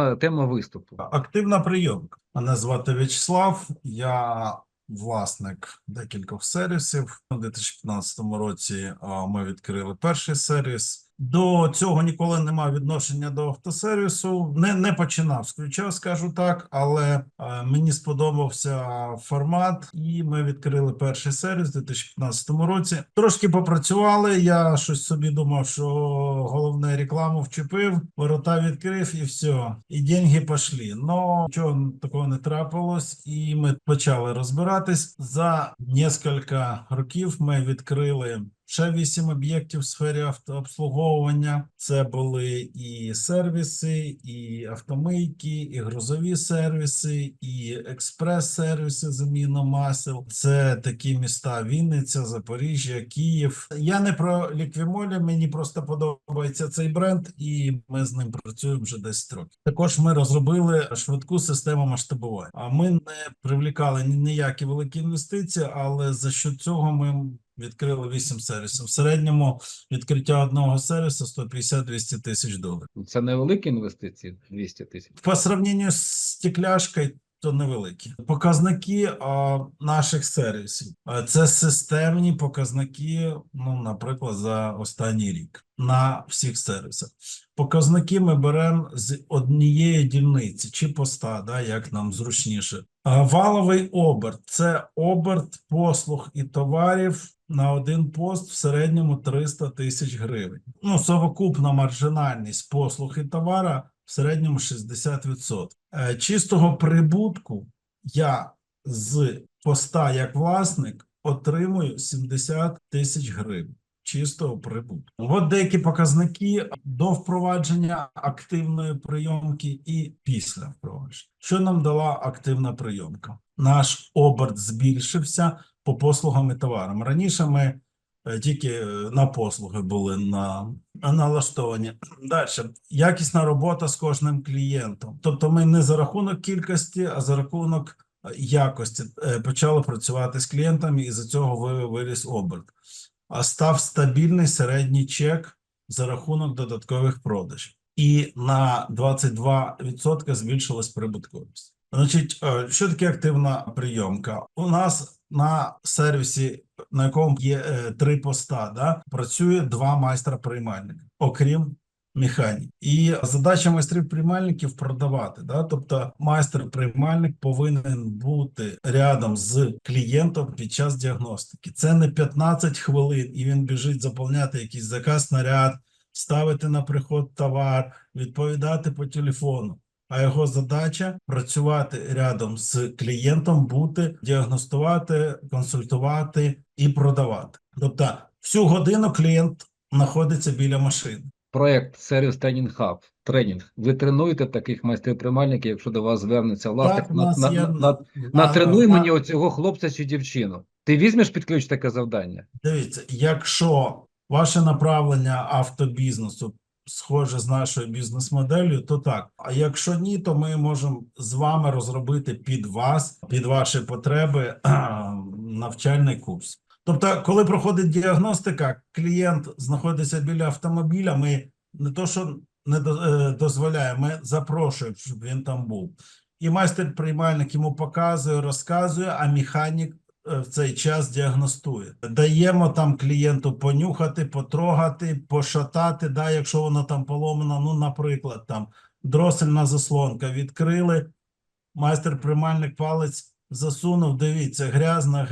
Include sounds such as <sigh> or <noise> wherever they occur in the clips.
Е, Тема виступу. Активна прийомка. Мене звати В'ячеслав. Я власник декількох сервісів. У 2015 році ми відкрили перший сервіс. До цього ніколи не мав відношення до автосервісу. Не, не починав з ключа, скажу так, але а, мені сподобався формат, і ми відкрили перший сервіс у 2015 році. Трошки попрацювали. Я щось собі думав, що головне рекламу вчепив, ворота відкрив і все. І деньги пішли. Но нічого такого не трапилось, і ми почали розбиратись. За кілька років ми відкрили. Ще вісім об'єктів в сфері автообслуговування. Це були і сервіси, і автомийки, і грузові сервіси, і експрес-сервіси заміну масел. Це такі міста: Вінниця, Запоріжжя, Київ. Я не про ліквімолі, мені просто подобається цей бренд, і ми з ним працюємо вже 10 років. Також ми розробили швидку систему масштабування. А ми не привлікали ніякі великі інвестиції, але за що цього ми відкрили 8 сервісів. В середньому відкриття одного сервісу 150-200 тисяч доларів. Це невеликі інвестиції 200 тисяч. По сравненню з стекляшкою, то невеликі. Показники а, наших сервісів. А, Це системні показники, ну, наприклад, за останній рік на всіх сервісах. Показники ми беремо з однієї дільниці чи поста, да, як нам зручніше. А, Валовий оберт це оберт послуг і товарів на один пост в середньому 300 тисяч гривень. Ну, совокупна маржинальність послуг і товара в середньому 60%. Е, Чистого прибутку я з поста як власник отримую 70 тисяч гривень. Чистого прибутку. От деякі показники до впровадження активної прийомки і після впровадження. Що нам дала активна прийомка? Наш оберт збільшився по послугам і товарам. Раніше ми е, тільки е, на послуги були на налаштовані. <clears throat> Далі якісна робота з кожним клієнтом. Тобто, ми не за рахунок кількості, а за рахунок е, якості почали працювати з клієнтами, і за цього ви- виріс оберт. А став стабільний середній чек за рахунок додаткових продажів. І на 22% збільшилась прибутковість. Значить, е, що таке активна прийомка? У нас на сервісі, на якому є е, три поста, да, працює два майстра приймальника, окрім механік. І задача майстрів приймальників продавати. Да? Тобто, майстер приймальник повинен бути рядом з клієнтом під час діагностики. Це не 15 хвилин, і він біжить заповняти якийсь заказ наряд, ставити на приход товар, відповідати по телефону. А його задача працювати рядом з клієнтом, бути, діагностувати, консультувати і продавати. Тобто, всю годину клієнт знаходиться біля машини. Проект сервіс тренінг хаб. Тренінг. Ви тренуєте таких майстрів приймальників, якщо до вас звернеться власник, на, на, є на, на, натренуй мені оцього хлопця чи дівчину. Ти візьмеш під ключ таке завдання? Дивіться, якщо ваше направлення автобізнесу схоже з нашою бізнес-моделлю, то так. А якщо ні, то ми можемо з вами розробити під вас, під ваші потреби <clears throat> навчальний курс. Тобто, коли проходить діагностика, клієнт знаходиться біля автомобіля. Ми не то, що не е, дозволяємо, ми запрошуємо, щоб він там був. І майстер-приймальник йому показує, розказує, а механік в цей час діагностує. Даємо там клієнту понюхати, потрогати, пошатати, да, якщо воно там поломано, ну, наприклад, там дросельна заслонка відкрили, майстер-приймальник палець засунув, дивіться, грязно.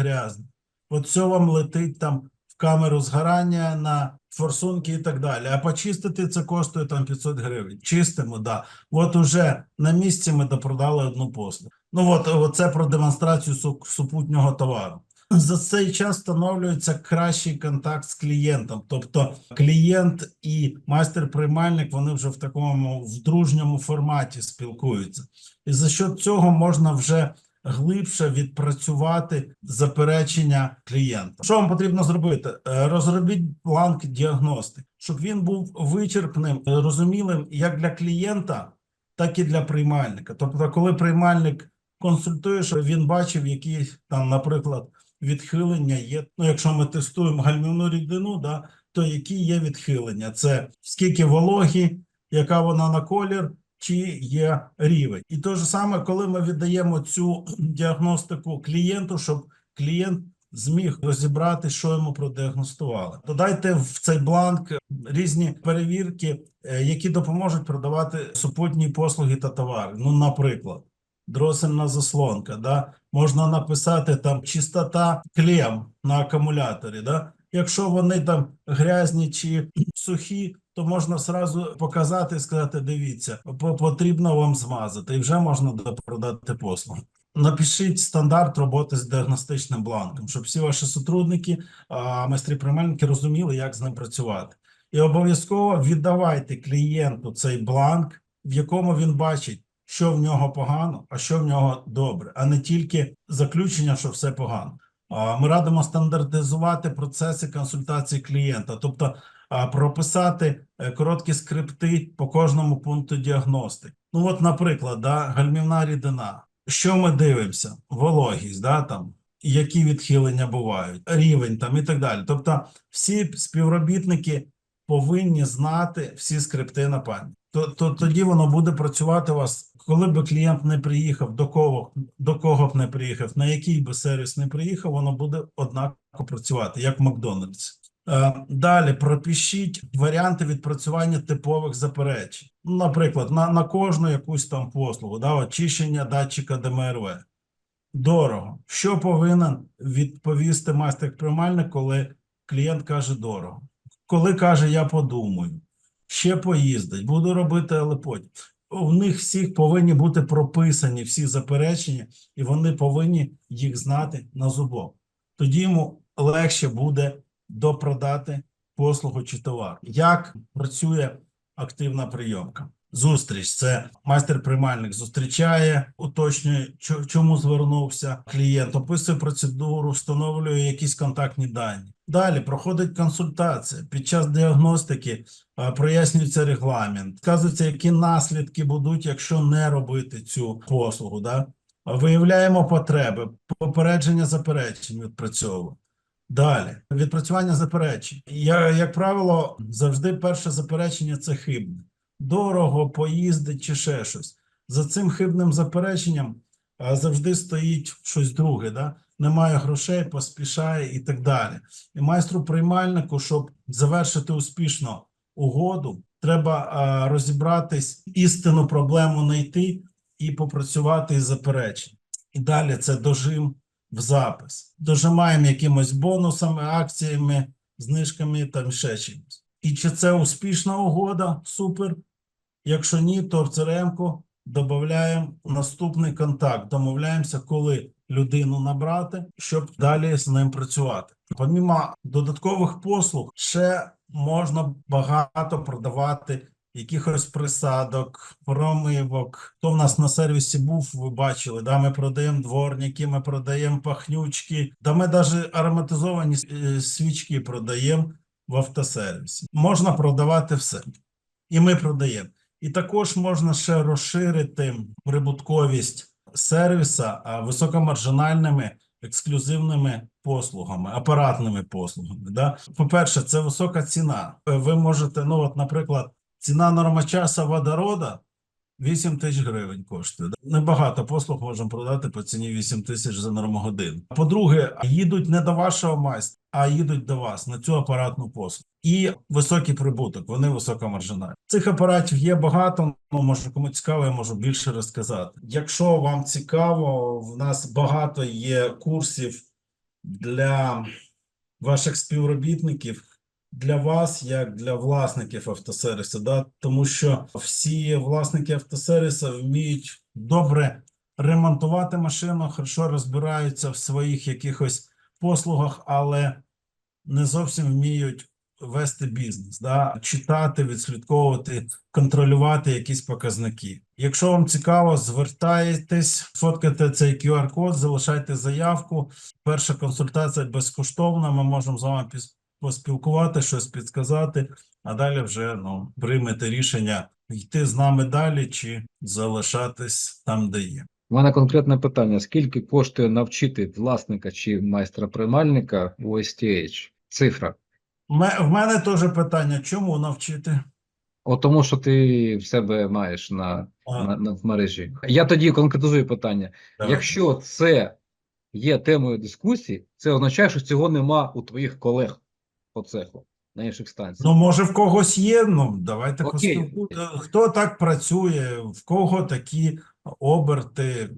От все вам летить там в камеру згорання на форсунки і так далі. А почистити це коштує там 500 гривень. Чистимо, да. От уже на місці ми допродали одну послугу. Ну от, це про демонстрацію су- супутнього товару. За цей час встановлюється кращий контакт з клієнтом. Тобто клієнт і майстер-приймальник вони вже в такому в дружньому форматі спілкуються. І за що цього можна вже глибше відпрацювати заперечення клієнта. Що вам потрібно зробити? Е, Розробіть бланк діагностики, щоб він був вичерпним, розумілим як для клієнта, так і для приймальника. Тобто, коли приймальник консультує, щоб він бачив, які там, наприклад, відхилення є. Ну, якщо ми тестуємо гальмівну рідину, да, то які є відхилення? Це скільки вологі, яка вона на колір, чи є рівень. І те ж саме, коли ми віддаємо цю діагностику клієнту, щоб клієнт зміг розібрати, що йому продіагностували. Додайте в цей бланк різні перевірки, е, які допоможуть продавати супутні послуги та товари. Ну, наприклад, дросельна заслонка, да? можна написати там чистота клем на акумуляторі. Да? Якщо вони там грязні чи сухі, то можна зразу показати і сказати: дивіться, потрібно вам змазати, і вже можна продати послугу. Напишіть стандарт роботи з діагностичним бланком, щоб всі ваші сотрудники, а, майстри приймальники розуміли, як з ним працювати. І обов'язково віддавайте клієнту цей бланк, в якому він бачить, що в нього погано, а що в нього добре, а не тільки заключення, що все погано. Ми радимо стандартизувати процеси консультації клієнта, тобто прописати е, короткі скрипти по кожному пункту діагностики. Ну, от, наприклад, да, гальмівна рідина. Що ми дивимося? Вологість, да, там, які відхилення бувають, рівень там і так далі. Тобто, всі співробітники повинні знати всі скрипти на пам'ять. То, то тоді воно буде працювати у вас, коли би клієнт не приїхав, до кого до кого б не приїхав, на який би сервіс не приїхав, воно буде однаково працювати, як в Макдональдсі. Е, Далі пропишіть варіанти відпрацювання типових заперечень. Наприклад, на, на кожну якусь там послугу, да, очищення датчика ДМРВ. Дорого. Що повинен відповісти майстер-приймальник, коли клієнт каже дорого? Коли каже, я подумаю, ще поїздить, буду робити, але потім. У них всіх повинні бути прописані всі заперечення, і вони повинні їх знати на зубок. Тоді йому легше буде допродати послугу чи товар. Як працює активна прийомка? Зустріч це майстер-приймальник зустрічає, уточнює, чо- чому звернувся клієнт, описує процедуру, встановлює якісь контактні дані. Далі проходить консультація. Під час діагностики е, прояснюється регламент, вказується, які наслідки будуть, якщо не робити цю послугу. Да? Виявляємо потреби, попередження заперечень відпрацьовуємо. Далі відпрацювання заперечень. Я, як правило, завжди перше заперечення це хибне. Дорого, поїздить чи ще щось. За цим хибним запереченням завжди стоїть щось друге. Да? Немає грошей, поспішає і так далі. І майстру приймальнику, щоб завершити успішно угоду, треба розібратись, істинну проблему знайти і попрацювати із заперечень. І далі це дожим в запис. Дожимаємо якимось бонусами, акціями, знижками там ще чимось. І чи це успішна угода? Супер. Якщо ні, то в CRM-ку додаємо наступний контакт. Домовляємося, коли людину набрати, щоб далі з ним працювати. Помімо додаткових послуг, ще можна багато продавати якихось присадок, промивок. Хто в нас на сервісі був, ви бачили, да, ми продаємо дворники, ми продаємо пахнючки, да ми навіть ароматизовані е, свічки продаємо в автосервісі. Можна продавати все. І ми продаємо. І також можна ще розширити прибутковість сервіса високомаржинальними ексклюзивними послугами, апаратними послугами. Да? По-перше, це висока ціна. Ви можете, ну от, наприклад, ціна нормочаса водорода 8 тисяч гривень коштує. Небагато послуг можемо продати по ціні 8 тисяч за нормогодину. По-друге, їдуть не до вашого майстра, а їдуть до вас на цю апаратну послугу. І високий прибуток, вони високомаржинальні. Цих апаратів є багато. Ну, може, кому цікаво, я можу більше розказати. Якщо вам цікаво, в нас багато є курсів для ваших співробітників, для вас, як для власників автосервісу, да? тому що всі власники автосервісу вміють добре ремонтувати машину, хорошо розбираються в своїх якихось послугах, але не зовсім вміють вести бізнес, да? читати, відслідковувати, контролювати якісь показники. Якщо вам цікаво, звертайтесь, фоткайте цей QR-код, залишайте заявку. Перша консультація безкоштовна. Ми можемо з вами поспілкувати, щось підказати, а далі вже ну, приймете рішення йти з нами далі чи залишатись там, де є. У мене конкретне питання: скільки коштує навчити власника чи майстра приймальника у STH? Цифра. В мене теж питання: чому навчити? От тому, що ти в себе маєш на, на, на в мережі. Я тоді конкретизую питання. давай. Якщо це є темою дискусії, це означає, що цього нема у твоїх колег по цеху на інших станціях. Ну, може, в когось є, ну давайте поспілкуємо. Хто так працює, в кого такі оберти,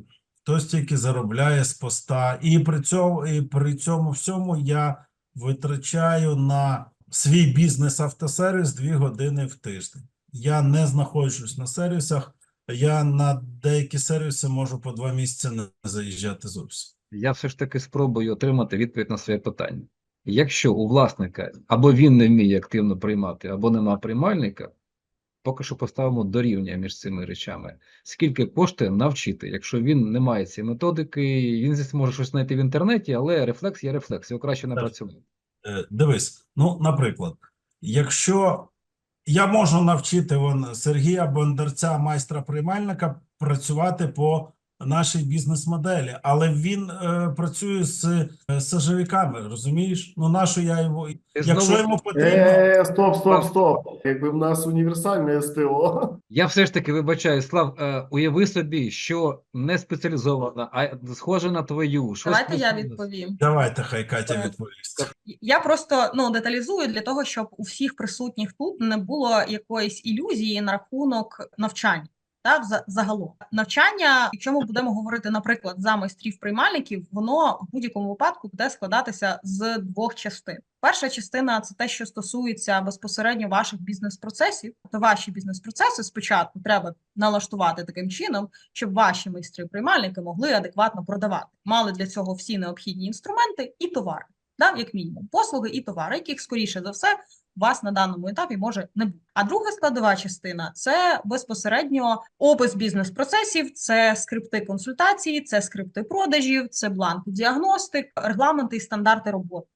хтось тільки заробляє з поста. І при цьому, і при цьому всьому я витрачаю на свій бізнес автосервіс 2 години в тиждень. Я не знаходжусь на сервісах, я на деякі сервіси можу по два місяці не заїжджати зовсім. Я все ж таки спробую отримати відповідь на своє питання. Якщо у власника або він не вміє активно приймати, або нема приймальника, поки що поставимо дорівняння між цими речами. Скільки коштує навчити? Якщо він не має цієї методики, він може щось знайти в інтернеті, але рефлекс є рефлекс, його краще напрацювати. Е, Дивись, ну, наприклад, якщо я можу навчити вон, Сергія Бондарця, майстра приймальника, працювати по нашій бізнес-моделі, але він е, працює з е, сажовиками, розумієш? Ну, нащо я його. Якщо знову- йому потрібно. Е, стоп, стоп, стоп. Якби в нас універсальне СТО. Я все ж таки вибачаю, Слав, е, уяви собі, що не спеціалізована, а схожа на твою. Щось Давайте я відповім. Давайте, хай Катя Е, відповість. Я просто ну деталізую для того, щоб у всіх присутніх тут не було якоїсь ілюзії на рахунок навчання. Та вза- загалом навчання, якщо ми будемо говорити, наприклад, за майстрів приймальників, воно в будь-якому випадку буде складатися з двох частин. Перша частина це те, що стосується безпосередньо ваших бізнес-процесів. То ваші бізнес-процеси спочатку треба налаштувати таким чином, щоб ваші майстри-приймальники могли адекватно продавати. Мали для цього всі необхідні інструменти і товари да, як мінімум, послуги і товари, яких, скоріше за все, вас на даному етапі може не бути. А друга складова частина це безпосередньо опис бізнес-процесів, це скрипти консультації, це скрипти продажів, це бланки діагностик, регламенти і стандарти роботи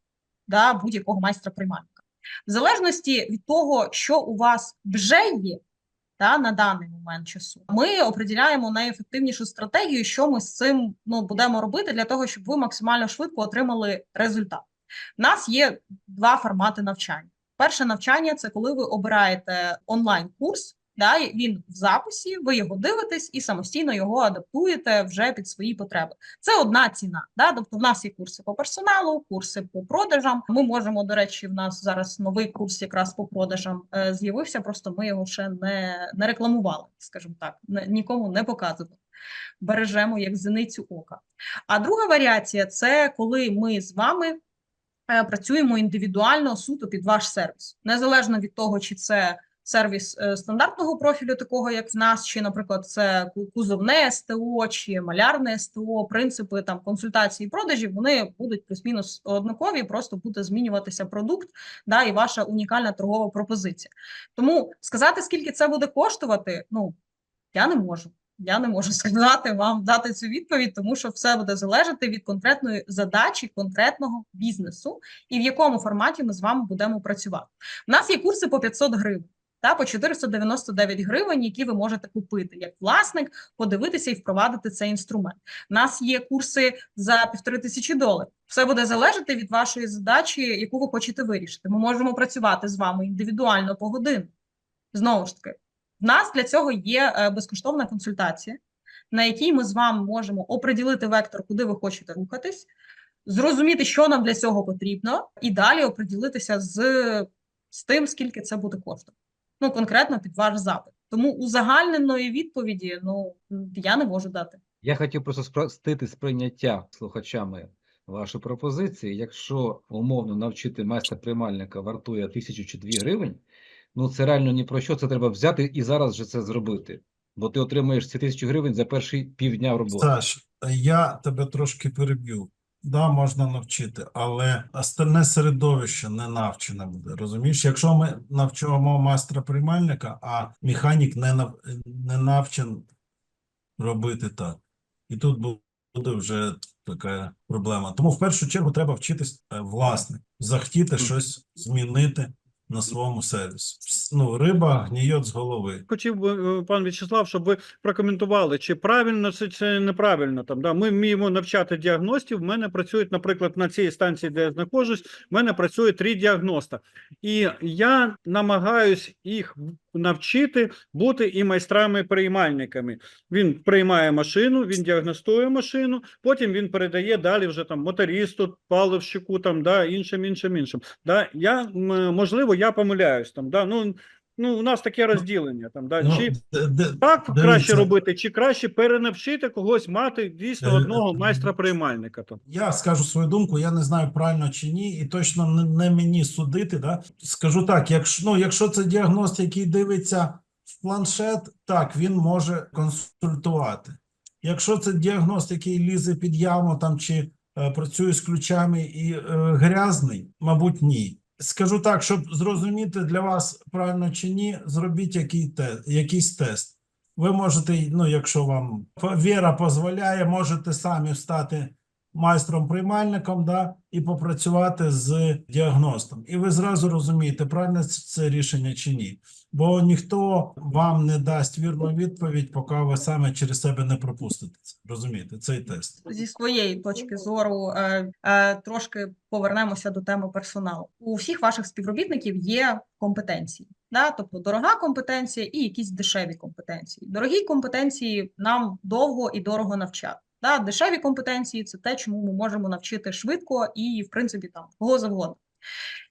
да, будь-якого майстра приймальника. В залежності від того, що у вас вже є, та на даний момент часу. Ми определяємо найефективнішу стратегію, що ми з цим ну, будемо робити для того, щоб ви максимально швидко отримали результат. У нас є два формати навчання. Перше навчання це коли ви обираєте онлайн-курс, да, він в записі, ви його дивитесь і самостійно його адаптуєте вже під свої потреби. Це одна ціна. Да? Тобто, в нас є курси по персоналу, курси по продажам. Ми можемо, до речі, в нас зараз новий курс якраз по продажам е, з'явився. Просто ми його ще не, не рекламували, скажімо так, не, нікому не показували. Бережемо як зеницю ока. А друга варіація це коли ми з вами е, працюємо індивідуально суто під ваш сервіс, незалежно від того, чи це сервіс е, стандартного профілю, такого як в нас, чи, наприклад, це кузовне СТО, чи малярне СТО, принципи там консультації продажів, вони будуть плюс-мінус однакові, просто буде змінюватися продукт, да, і ваша унікальна торгова пропозиція. Тому сказати, скільки це буде коштувати, ну я не можу. Я не можу <laughs> сказати вам дати цю відповідь, тому що все буде залежати від конкретної задачі конкретного бізнесу і в якому форматі ми з вами будемо працювати. У нас є курси по 500 гривень. Та по 499 гривень, які ви можете купити як власник, подивитися і впровадити цей інструмент. У нас є курси за півтори тисячі доларів. Все буде залежати від вашої задачі, яку ви хочете вирішити. Ми можемо працювати з вами індивідуально по годину. Знову ж таки, в нас для цього є е, безкоштовна консультація, на якій ми з вами можемо оприділити вектор, куди ви хочете рухатись, зрозуміти, що нам для цього потрібно, і далі оприділитися з, з тим, скільки це буде коштувати. Ну, конкретно під ваш запит. Тому узагальненої відповіді ну, я не можу дати. Я хотів просто спростити сприйняття слухачами вашої пропозиції. Якщо умовно навчити майстра приймальника вартує тисячу чи дві гривень, ну це реально ні про що. Це треба взяти і зараз же це зробити. Бо ти отримаєш ці тисячу гривень за перші півдня роботи. Саш, я тебе трошки переб'ю. Да, можна навчити, але остальне середовище не навчене буде. Розумієш, якщо ми навчимо майстра приймальника, а механік не, нав... не навчен робити так. І тут буде вже така проблема. Тому в першу чергу треба вчитись власне, власник, захотіти щось змінити на своєму сервісі. Ну, риба гніє з голови. Хотів би, е, пан В'ячеслав, щоб ви прокоментували, чи правильно це чи неправильно. Там да ми вміємо навчати діагностів. В мене працюють, наприклад, на цій станції, де я знаходжусь, в мене працює три діагноста, і я намагаюсь їх навчити бути і майстрами-приймальниками. Він приймає машину, він діагностує машину, потім він передає далі вже там мотористу, паливщику, там да іншим, іншим, іншим. Да, я можливо, я помиляюсь там. Да, ну ну у нас таке розділення там. Да, Ну, чи так Дивіться. краще робити, чи краще перенавчити когось мати дійсно Е, одного е, майстра-приймальника? Там. Я скажу свою думку, я не знаю правильно чи ні, і точно не, не мені судити. Да? Скажу так: якщо, ну, якщо це діагност, який дивиться в планшет, так він може консультувати. Якщо це діагност, який лізе під яму там чи е, працює з ключами і е, грязний, мабуть, ні. Скажу так, щоб зрозуміти для вас правильно чи ні, зробіть який те, якийсь тест. Ви можете, ну, якщо вам віра дозволяє, можете самі стати майстром-приймальником да, і попрацювати з діагностом. І ви зразу розумієте, правильне це- рішення чи ні. Бо ніхто вам не дасть вірну відповідь, поки ви саме через себе не пропустите. Розумієте, цей тест. зі своєї точки зору е, е, трошки повернемося до теми персоналу. У всіх ваших співробітників є компетенції, да? тобто дорога компетенція і якісь дешеві компетенції. Дорогі компетенції нам довго і дорого навчати. Да? Дешеві компетенції це те, чому ми можемо навчити швидко і, в принципі, там кого завгодно.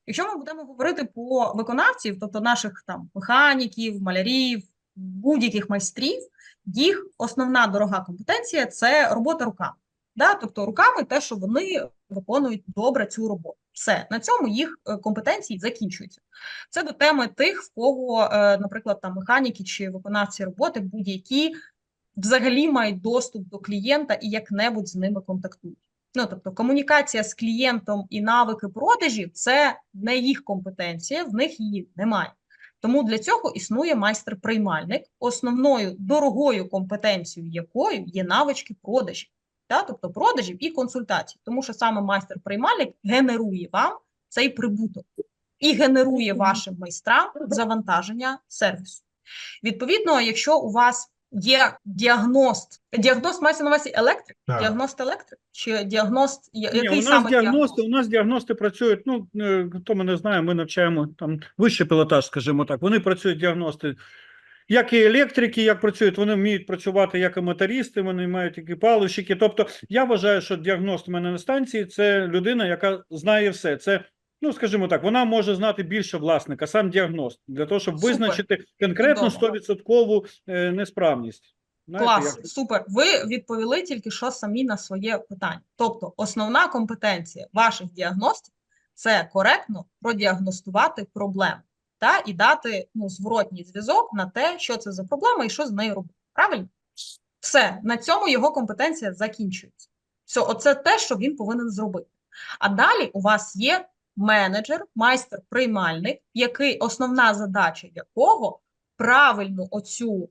Якщо ми будемо говорити по виконавців, тобто наших там механіків, малярів, будь-яких майстрів, їх основна дорога компетенція це робота руками. Да? Тобто руками те, що вони виконують добре цю роботу. Все, на цьому їх е, компетенції закінчуються. Це до теми тих, в кого, е, наприклад, там механіки чи виконавці роботи будь-які взагалі мають доступ до клієнта і як-небудь з ними контактують. Ну, тобто комунікація з клієнтом і навики продажів це не їх компетенція, в них її немає. Тому для цього існує майстер-приймальник, основною дорогою компетенцією якою є навички продажів, да? тобто продажів і консультацій. Тому що саме майстер-приймальник генерує вам цей прибуток і генерує вашим майстрам завантаження сервісу. Відповідно, якщо у вас є діагност, діагност мається на увазі електрик, Так. діагност електрик чи діагност, я- Ні, у нас саме діагности, у нас діагности працюють. Ну е, хто мене знає, ми навчаємо там вищий пілотаж, скажімо так. Вони працюють діагности. Як і електрики, як працюють, вони вміють працювати як і мотористи, вони мають як і. Тобто, я вважаю, що діагност у мене на станції це людина, яка знає все. Це, ну скажімо так, вона може знати більше власника, сам діагност, для того, щоб Супер. визначити конкретну 100% е, несправність. Знаєте, Клас, як- супер. Ви відповіли тільки що самі на своє питання. Тобто, основна компетенція ваших діагностів це коректно продіагностувати проблему та і дати ну, зворотній зв'язок на те, що це за проблема і що з нею робити. Правильно? Все, на цьому його компетенція закінчується. Все, оце те, що він повинен зробити. А далі у вас є менеджер, майстер-приймальник, який основна задача якого правильно оцю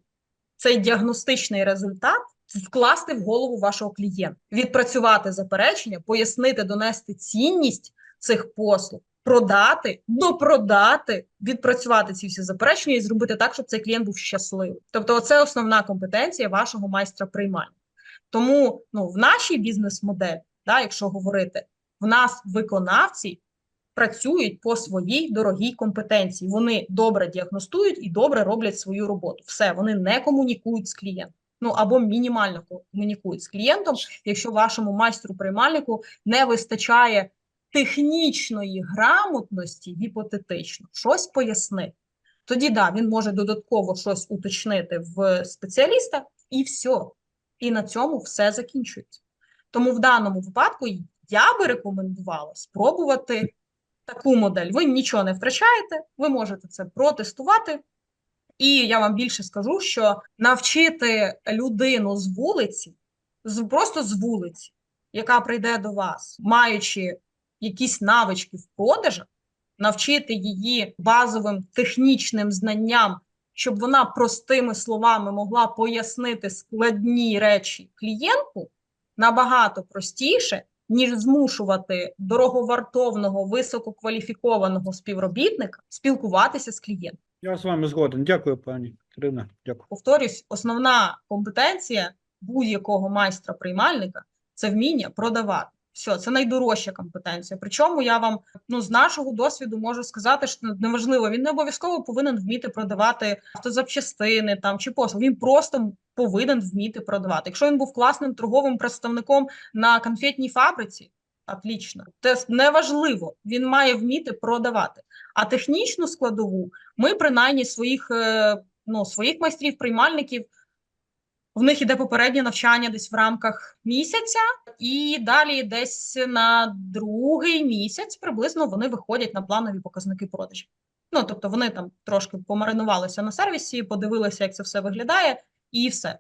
цей діагностичний результат вкласти в голову вашого клієнта, відпрацювати заперечення, пояснити, донести цінність цих послуг, продати, допродати, відпрацювати ці всі заперечення і зробити так, щоб цей клієнт був щасливий. Тобто, це основна компетенція вашого майстра приймання. Тому ну, в нашій бізнес-моделі, да, якщо говорити, в нас виконавці працюють по своїй дорогій компетенції. Вони добре діагностують і добре роблять свою роботу. Все, вони не комунікують з клієнтом. Ну або мінімально комунікують з клієнтом, якщо вашому майстру-приймальнику не вистачає технічної грамотності, гіпотетично, щось пояснити. Тоді да, він може додатково щось уточнити в спеціаліста, і все. І на цьому все закінчується. Тому в даному випадку я би рекомендувала спробувати таку модель. Ви нічого не втрачаєте, ви можете це протестувати. І я вам більше скажу, що навчити людину з вулиці, з, просто з вулиці, яка прийде до вас, маючи якісь навички в продажах, навчити її базовим технічним знанням, щоб вона простими словами могла пояснити складні речі клієнту, набагато простіше, ніж змушувати дороговартовного, висококваліфікованого співробітника спілкуватися з клієнтом. Я з вами згоден. Дякую, пані Ірина. Дякую. Повторюсь, основна компетенція будь-якого майстра-приймальника це вміння продавати. Все, це найдорожча компетенція. Причому я вам ну з нашого досвіду можу сказати, що неважливо, він не обов'язково повинен вміти продавати автозапчастини там чи послуги. Він просто повинен вміти продавати. Якщо він був класним торговим представником на конфетній фабриці, отлично. Це неважливо. Він має вміти продавати. А технічну складову ми принаймні своїх е, ну, своїх майстрів, приймальників. В них іде попереднє навчання десь в рамках місяця, і далі десь на другий місяць приблизно вони виходять на планові показники продажів. Ну, тобто вони там трошки помаринувалися на сервісі, подивилися, як це все виглядає, і все.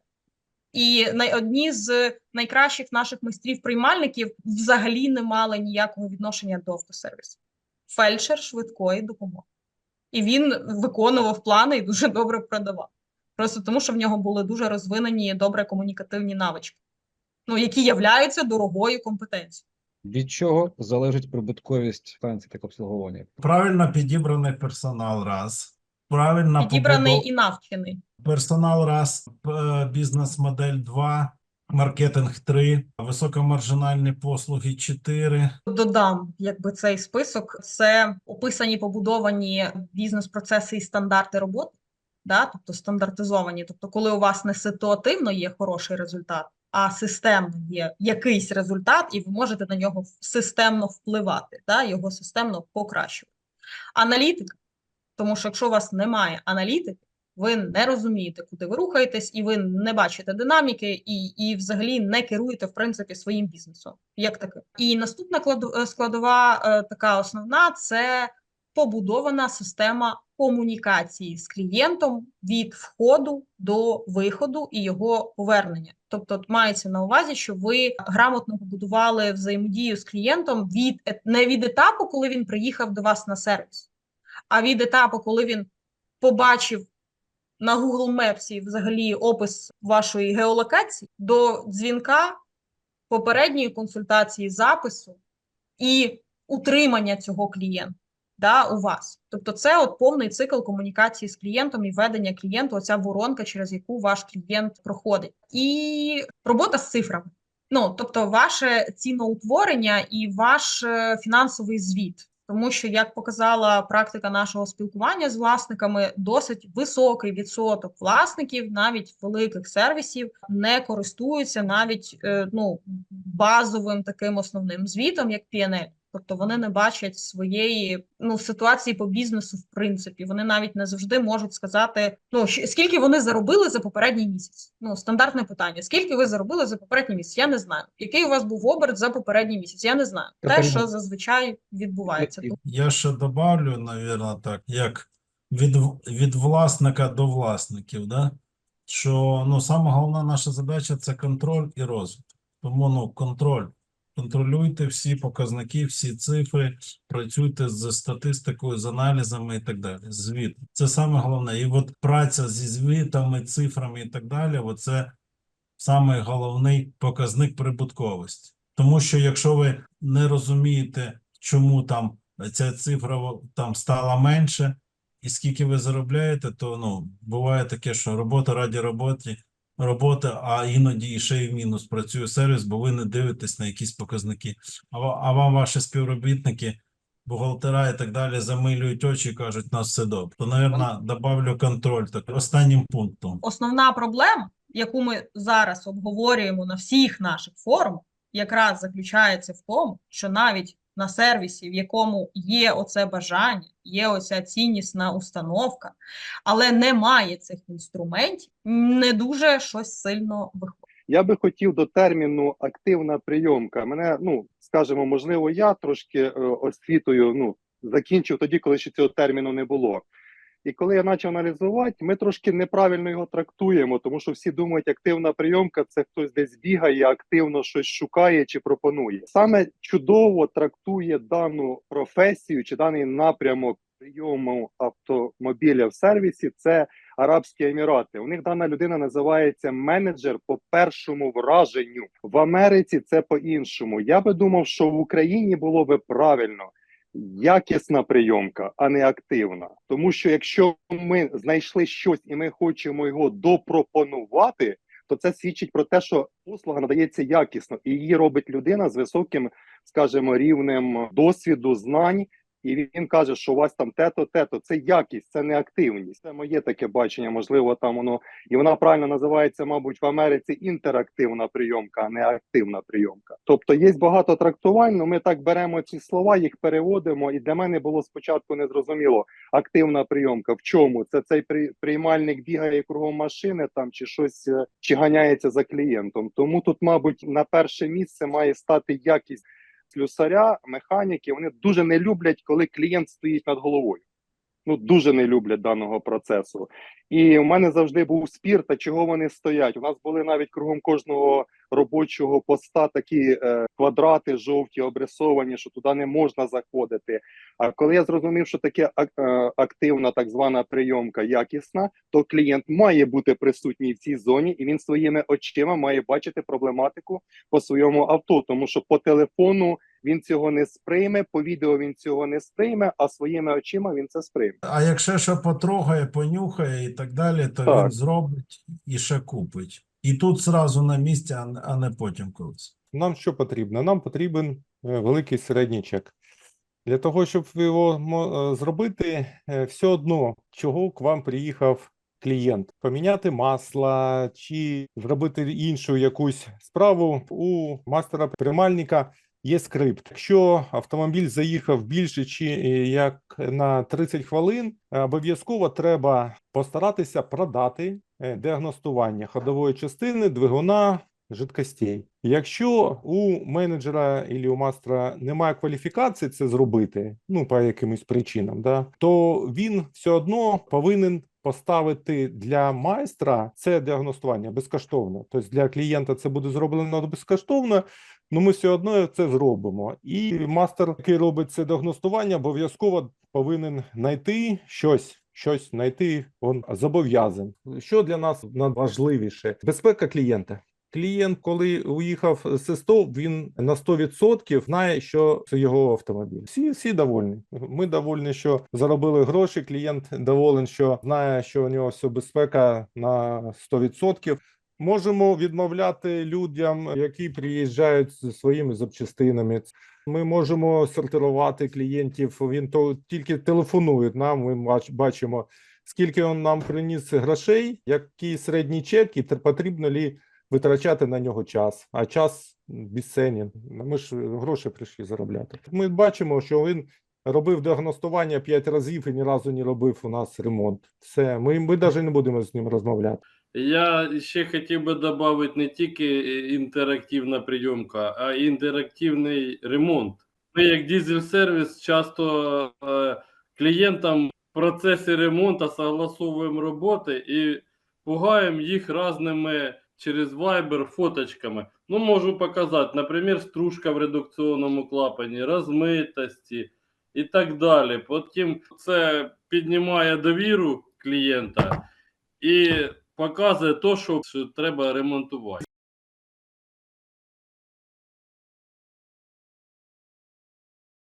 І одні з найкращих наших майстрів-приймальників взагалі не мали ніякого відношення до автосервісу. Фельдшер швидкої допомоги. І він виконував плани і дуже добре продавав. Просто тому, що в нього були дуже розвинені добре комунікативні навички, ну, які являються дорогою компетенцією. Від чого залежить прибутковість станції техобслуговування? Правильно підібраний персонал раз. Правильно Підібраний побудов- і навчений. персонал раз, бізнес-модель 2, маркетинг 3, високомаржинальні послуги 4. Додам, якби цей список це описані побудовані бізнес-процеси і стандарти роботи, да? тобто стандартизовані. Тобто, коли у вас не ситуативно є хороший результат, а системно є якийсь результат, і ви можете на нього системно впливати, да? його системно покращувати. Аналітика, тому що якщо у вас немає аналітики, ви не розумієте, куди ви рухаєтесь, і ви не бачите динаміки, і, і взагалі не керуєте в принципі своїм бізнесом, як таким. І наступна е, складова, е, така основна, це побудована система комунікації з клієнтом від входу до виходу і його повернення. Тобто, мається на увазі, що ви грамотно побудували взаємодію з клієнтом від не від етапу, коли він приїхав до вас на сервіс, а від етапу, коли він побачив на Google Maps взагалі опис вашої геолокації до дзвінка, попередньої консультації, запису і утримання цього клієнта да, у вас. Тобто, це от повний цикл комунікації з клієнтом і ведення клієнту, оця воронка, через яку ваш клієнт проходить, і робота з цифрами. Ну, тобто, ваше ціноутворення і ваш е, фінансовий звіт. Тому що, як показала практика нашого спілкування з власниками, досить високий відсоток власників, навіть великих сервісів, не користуються навіть е, ну, базовим таким основним звітом, як PNL. Тобто вони не бачать своєї ну ситуації по бізнесу, в принципі. Вони навіть не завжди можуть сказати, ну скільки вони заробили за попередній місяць. Ну, стандартне питання: скільки ви заробили за попередній місяць? Я не знаю. Який у вас був оберт за попередній місяць? Я не знаю. Те, що зазвичай відбувається. Я ще добавлю, навірно, так, як від, від власника до власників, да? що ну, саме головна наша задача це контроль і розвиток. Тому ну, контроль. Контролюйте всі показники, всі цифри, працюйте з статистикою, з аналізами і так далі. Звіт. Це саме головне. І от праця зі звітами, цифрами і так далі, оце саме головний показник прибутковості. Тому що якщо ви не розумієте, чому там ця цифра там стала менше, і скільки ви заробляєте, то ну буває таке, що робота раді роботи, роботи, а іноді ще й в мінус працює сервіс, бо ви не дивитесь на якісь показники. А, а вам ваші співробітники, бухгалтера і так далі замилюють очі і кажуть, нас все добре. То, напевно, добавлю контроль так останнім пунктом. Основна проблема, яку ми зараз обговорюємо на всіх наших форумах, якраз заключається в тому, що навіть на сервісі, в якому є оце бажання, є оця ціннісна установка, але немає цих інструментів, не дуже щось сильно виходить. Я би хотів до терміну активна прийомка. Мене, ну скажімо, можливо, я трошки е, освітою ну закінчив тоді, коли ще цього терміну не було. І коли я почав аналізувати, ми трошки неправильно його трактуємо, тому що всі думають, активна прийомка це хтось десь бігає, активно щось шукає чи пропонує. Саме чудово трактує дану професію чи даний напрямок прийому автомобіля в сервісі. Це Арабські Емірати. У них дана людина називається менеджер по першому враженню. В Америці це по-іншому. Я би думав, що в Україні було би правильно якісна прийомка, а не активна. Тому що якщо ми знайшли щось і ми хочемо його допропонувати, то це свідчить про те, що послуга надається якісно, і її робить людина з високим, скажімо, рівнем досвіду, знань. І він каже, що у вас там те-то, те-то. Це якість, це не активність. Це моє таке бачення. Можливо, там воно і вона правильно називається, мабуть, в Америці інтерактивна прийомка, а не активна прийомка. Тобто є багато трактувань. але Ми так беремо ці слова, їх переводимо. І для мене було спочатку незрозуміло активна прийомка. В чому це цей при- приймальник бігає кругом машини там чи щось е, чи ганяється за клієнтом. Тому тут, мабуть, на перше місце має стати якість слюсаря, механіки. Вони дуже не люблять, коли клієнт стоїть над головою. Ну дуже не люблять даного процесу. І в мене завжди був спір, та чого вони стоять. У нас були навіть кругом кожного робочого поста такі е, квадрати жовті обрисовані, що туди не можна заходити. А коли я зрозумів, що таке ак- е, активна так звана прийомка якісна, то клієнт має бути присутній в цій зоні, і він своїми очима має бачити проблематику по своєму авто, тому що по телефону він цього не сприйме, по відео він цього не сприйме, а своїми очима він це сприйме. А якщо що потрогає, понюхає і так далі, то Так. він зробить і ще купить. І тут зразу на місці, а не- потім колись. Нам що потрібно? Нам потрібен е, великий середній чек. Для того, щоб його е, зробити, е, все одно, чого к вам приїхав клієнт, поміняти масло чи зробити іншу якусь справу у мастера приймальника є скрипт. Якщо автомобіль заїхав більше чи е, як на 30 хвилин, обов'язково треба постаратися продати е, діагностування ходової частини двигуна жидкостей. Якщо у менеджера і у мастера немає кваліфікації це зробити, ну по якимось причинам, да, то він все одно повинен поставити для майстра це діагностування безкоштовно. Тобто для клієнта це буде зроблено безкоштовно. Ну, ми все одно це зробимо. І мастер, який робить це діагностування, обов'язково повинен знайти щось. Щось знайти він зобов'язаний. Що для нас найважливіше? Безпека клієнта. Клієнт, коли уїхав з СТО, він на 100% знає, що це його автомобіль. Всі, всі довольні. Ми довольні, що заробили гроші. Клієнт доволен, що знає, що у нього все безпека на 100%. Можемо відмовляти людям, які приїжджають зі своїми запчастинами. Ми можемо сортувати клієнтів. Він то тільки телефонує нам. Ми бач- бачимо, скільки він нам приніс грошей, який середній чек, і потрібно лі витрачати на нього час. А час безцінний. Ми ж гроші прийшли заробляти. Ми бачимо, що він робив діагностування 5 разів і ні разу не робив у нас ремонт. Все, ми, ми навіть не будемо з ним розмовляти. Я ще хотів би додати не тільки е, інтерактивна прийомка, а й інтерактивний ремонт. Ми, як дизель-сервіс, часто е, клієнтам в процесі ремонту согласовуємо роботи і пугаємо їх різними через Viber фоточками. Ну, можу показати, наприклад, стружка в редукційному клапані, розмитості і так далі. Потім це піднімає довіру клієнта і показує то, що, треба ремонтувати.